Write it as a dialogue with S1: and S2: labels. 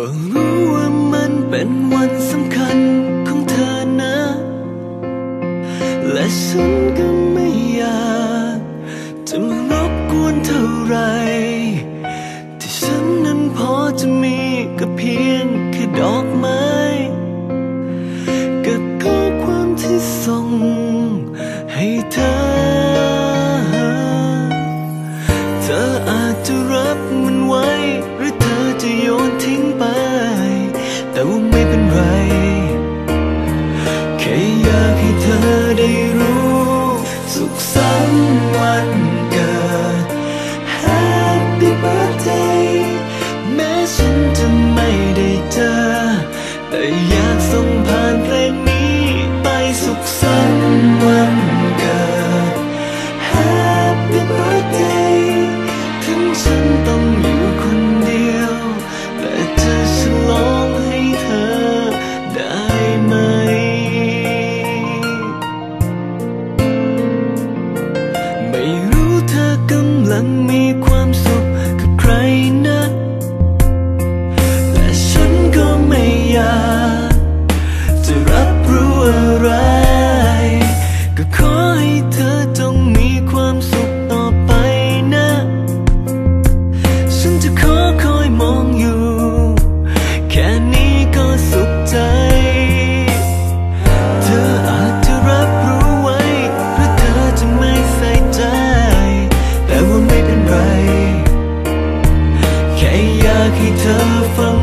S1: ก็รู้ว่ามันเป็นวันสำคัญของเธอนะ และฉันก็ไม่อยากจะมารบกวนเท่าไร ที่ฉันนั้นพอจะมีก็เพียงแค่ดอกไม้กับข้อความที่ส่งให้เธอ いる。你困的风。